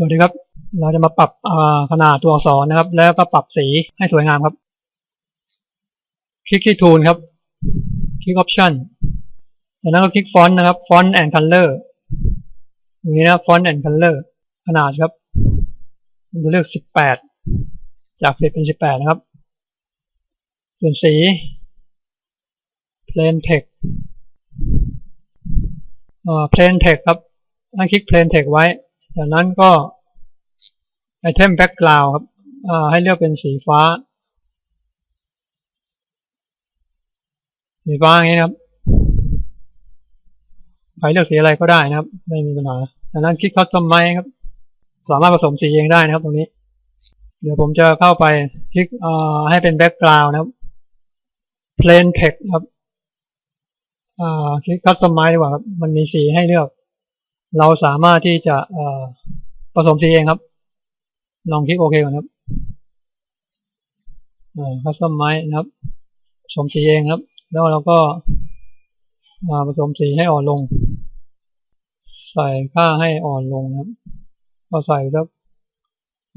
สวัสดีครับ เราจะมาปรับขนาดตัวอักษรนะครับ แล้วก็ปรับสีให้สวยงามครับ คลิกที่ Tool ครับ คลิก Option จากนั้นก็คลิก Font นะครับ Font and Color อย่างนี้นะครับ Font and Color ขนาดครับผมจะเลือก 18 จาก 10 เป็น 18 นะครับ ส่วนสี Plain Text อ่า Plain Text ครับให้คลิก Plain Text ไว้ จากนั้นก็ Item Background ครับให้เลือกเป็นสีฟ้า สีฟ้าอย่างนี้นะครับใครเลือกสีอะไรก็ได้นะครับ ไม่มีปัญหาจากนั้นคลิก Customize ครับ สามารถผสมสีเองได้นะครับ ตรงนี้ เดี๋ยวผมจะเข้าไปคลิกให้เป็น Background นะครับ Plain Text ครับคลิก Customize ดีกว่าครับ มันมีสีให้เลือก เราสามารถที่จะผสมสีเองครับ ลองคลิกโอเคก่อนครับอ่า Customize นะครับผสมสีเองครับ แล้วเราก็มาผสมสีให้อ่อนลง ใส่ค่าให้อ่อนลงครับ ก็ใส่สัก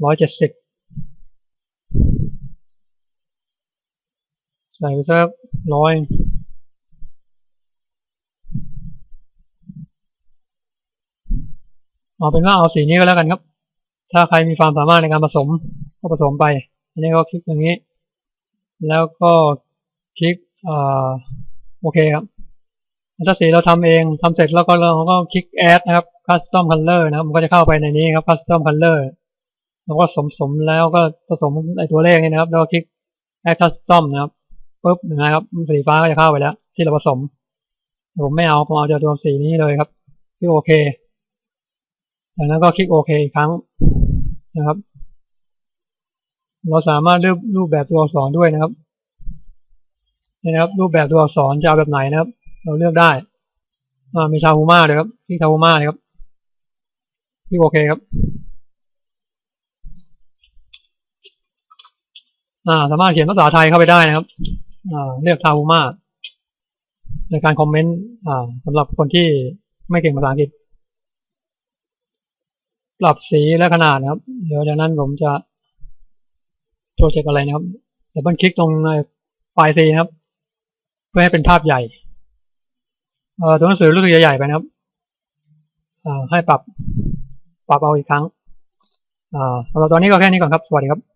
ร้อยเจ็ดสิบใส่ไปสักร้อย เอาเป็นว่าเอาสีนี้ก็แล้วกันครับ ถ้าใครมีความสามารถในการผสมก็ผสมไป อันนี้ก็คลิกอย่างนี้ แล้วก็คลิกอ่าโอเคครับถ้าสีเราทำเองทำเสร็จแล้วก็เราก็คลิก add นะครับ custom color นะครับ มันก็จะเข้าไปในนี้ครับ custom color แล้วก็สมสมแล้วก็ผสมไอตัวเลขนี่นะครับ แล้วก็คลิก add custom นะครับปุ๊บนะครับสีฟ้าก็จะเข้าไปแล้ว ที่เราผสม ผมไม่เอาผมเอาจากตัวสีนี้เลยครับคลิกโอเค จากนั้นก็คลิกโอเคอีกครั้งนะครับ เราสามารถเลือกรูปแบบตัวอักษรด้วยนะครับนี่นะครับ รูปแบบตัวอักษรจะเอาแบบไหนนะครับ เราเลือกได้มีทาฮูมาเลยครับคลิกทาฮูมาเลยครับคลิกโอเคครับาสามารถเขียนภาษาไทยเข้าไปได้นะครับเลือกทาฮูมาในการคอมเมนต์สำหรับคนที่ไม่เก่งภาษาอังกฤษ ปรับสีและขนาดนะครับ เดี๋ยวจากนั้นผมจะโปรเจกต์อะไรนะครับ เดี๋ยวเพิ่งคลิกตรงไฟล์ซีนะครับ เพื่อให้เป็นภาพใหญ่เอ่อตัวหนังสือรู้สึกใหญ่ๆไปนะครับอ่าให้ปรับปรับเอาอีกครั้งอ่าสำหรับตอนนี้ก็แค่นี้ก่อนครับ สวัสดีครับ